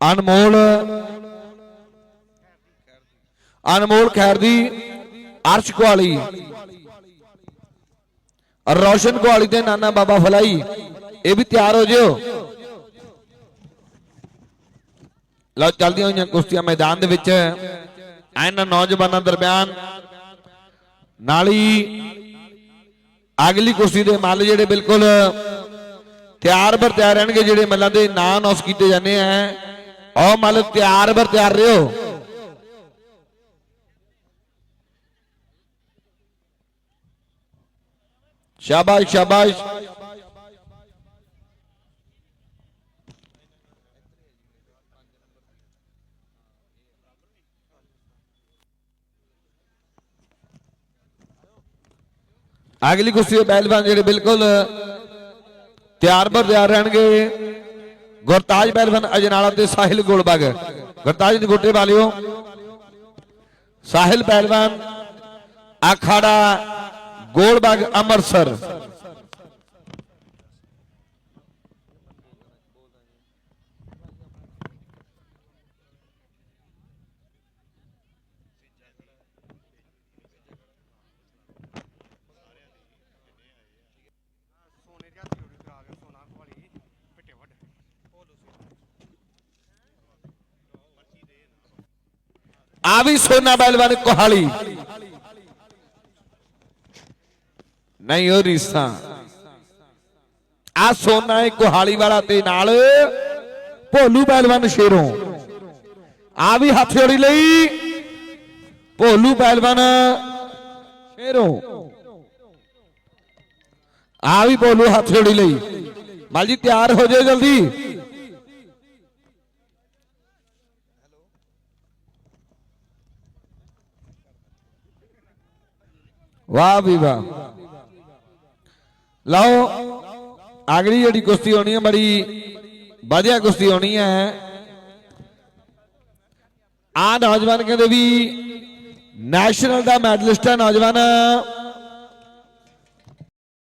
ਅਨਮੋਲ। ਅਨਮੋਲ ਖੈਰ ਦੀ ਅਰਸ਼ ਕੁਆਲੀ ਰੋਸ਼ਨ ਕੁਆਲੀ ਤੇ ਨਾਨਾ ਬਾਬਾ ਫਲਾਈ, ਇਹ ਵੀ ਤਿਆਰ ਹੋ ਜਿਓ। ਲਓ, ਚੱਲਦੀਆਂ ਹੋਈਆਂ ਕੁਸ਼ਤੀਆਂ ਮੈਦਾਨ ਦੇ ਵਿੱਚ। ਇਹਨਾਂ ਨੌਜਵਾਨਾਂ ਦਰਮਿਆਨ ਨਾਲ ਹੀ ਅਗਲੀ ਕੁਸ਼ਤੀ ਦੇ ਮੱਲ ਜਿਹੜੇ ਬਿਲਕੁਲ ਤਿਆਰ ਬਰ ਤਿਆਰ ਰਹਿਣਗੇ ਜਿਹੜੇ ਮੱਲਾਂ ਦੇ ਨਾਂ ਅਨਾਉਂਸ ਕੀਤੇ ਜਾਂਦੇ ਆ। ਉਹ ਮੱਲ, ਤਿਆਰ ਬਰ ਤਿਆਰ ਰਿਓ ਸ਼ਾਬਾਸ਼ ਸ਼ਾਬਾਸ਼। ਅਗਲੀ ਕੁਸ਼ਤੀ ਦੇ ਪਹਿਲਵਾਨ ਜਿਹੜੇ ਬਿਲਕੁਲ ਤਿਆਰ ਬਰ ਤਿਆਰ ਰਹਿਣਗੇ। ਗੁਰਤਾਜ ਪਹਿਲਵਾਨ ਅਜਨਾਲਾ ਤੇ ਸਾਹਿਲ ਗੋਲਬਾਗ। ਗੁਰਤਾਜ ਦੇ ਗੋਟੇ ਵਾਲਿਓ, ਸਾਹਿਲ ਪਹਿਲਵਾਨ ਅਖਾੜਾ, ਗੋਲਬਾਗ ਅੰਮ੍ਰਿਤਸਰ ਸੋਨੇ ਦੀ ਹੱਥੀ ਉੜੀ ਕਰਾ ਕੇ ਸੋਨਾ ਕੋਲੀ ਪਿੱਟੇ ਵੱਡ ਆ ਵੀ ਸੋਨਾ ਪਹਿਲਵਾਨ ਕੋਹਾਲੀ। ਨਹੀਂ, ਉਹ ਰੀਸਾਂ ਆ ਸੋਨਾ ਹੈ ਕੋਹਾਲੀ ਵਾਲਾ ਤੇ ਨਾਲ ਭੋਲੂ ਪਹਿਲਵਾਨ ਸ਼ੇਰੋਂ। ਆ ਵੀ ਹੱਥ ਜੋੜੀ ਲਈ ਭੋਲੂ ਪਹਿਲਵਾਨ ਸ਼ੇਰੋਂ। ਆ ਵੀ ਭੋਲੂ ਹੱਥ ਜੋੜੀ ਲਈ। ਮਲ ਜੀ ਤਿਆਰ ਹੋ ਜਾਓ ਜਲਦੀ। ਵਾਹ ਵੀ ਵਾਹ। ਲਓ ਅਗਲੀ ਜਿਹੜੀ ਕੁਸ਼ਤੀ ਹੋਣੀ ਹੈ, ਬੜੀ ਵਧੀਆ ਕੁਸ਼ਤੀ ਹੋਣੀ ਹੈ। ਆ ਨੌਜਵਾਨ ਕਹਿੰਦੇ ਵੀ ਨੈਸ਼ਨਲ ਦਾ ਮੈਡਲਿਸਟ ਹੈ ਨੌਜਵਾਨ।